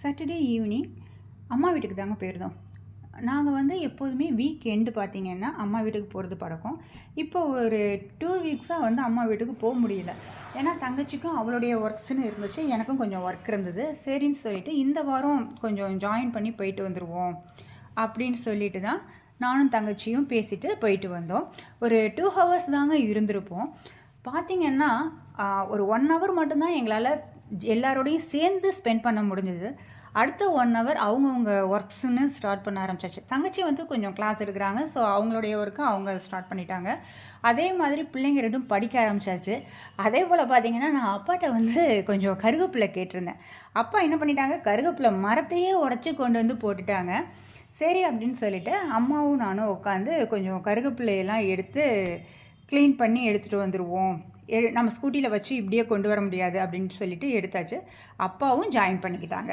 Saturday evening அம்மா வீட்டுக்கு தாங்க போயிருந்தோம். நாங்கள் வந்து எப்போதுமே வீக் எண்டு பார்த்தீங்கன்னா அம்மா வீட்டுக்கு போகிறது பழக்கம். இப்போ ஒரு டூ வீக்ஸாக வந்து அம்மா வீட்டுக்கு போக முடியல. ஏன்னா தங்கச்சிக்கும் அவளுடைய ஒர்க்ஸ்னு இருந்துச்சு. எனக்கும் கொஞ்சம் ஒர்க் இருந்தது. சரின்னு சொல்லிட்டு இந்த வாரம் கொஞ்சம் ஜாயின் பண்ணி போயிட்டு வந்துடுவோம் அப்படின்னு சொல்லிட்டு தான் நானும் தங்கச்சியும் பேசிட்டு போயிட்டு வந்தோம். ஒரு டூ ஹவர்ஸ் தாங்க இருந்திருப்போம். பார்த்திங்கன்னா ஒரு ஒன் ஹவர் மட்டும்தான் எங்களால் எல்லாரோடையும் சேர்ந்து ஸ்பெண்ட் பண்ண முடிஞ்சது. அடுத்த ஒன் ஹவர் அவங்கவுங்க ஒர்க்ஸ்னு ஸ்டார்ட் பண்ண ஆரம்பிச்சாச்சு. தங்கச்சி வந்து கொஞ்சம் கிளாஸ் எடுக்கிறாங்க. ஸோ அவங்களுடைய ஒர்க்கை அவங்க ஸ்டார்ட் பண்ணிட்டாங்க. அதே மாதிரி பிள்ளைங்க ரெண்டும் படிக்க ஆரம்பிச்சாச்சு. அதே போல் பார்த்தீங்கன்னா நான் அப்பாட்ட வந்து கொஞ்சம் கருகப்பிள்ளை கேட்டிருந்தேன். அப்பா என்ன பண்ணிட்டாங்க? கருவேப்பிலை மரத்தையே உடச்சி கொண்டு வந்து போட்டுட்டாங்க. சரி அப்படின்னு சொல்லிட்டு அம்மாவும் நானும் உட்காந்து கொஞ்சம் கருகப்பிள்ளையெல்லாம் எடுத்து க்ளீன் பண்ணி எடுத்துகிட்டு வந்துடுவோம் எ நம்ம ஸ்கூட்டியில் வச்சு இப்படியே கொண்டு வர முடியாது அப்படின்னு சொல்லிட்டு எடுத்தாச்சு. அப்பாவும் ஜாயின் பண்ணிக்கிட்டாங்க.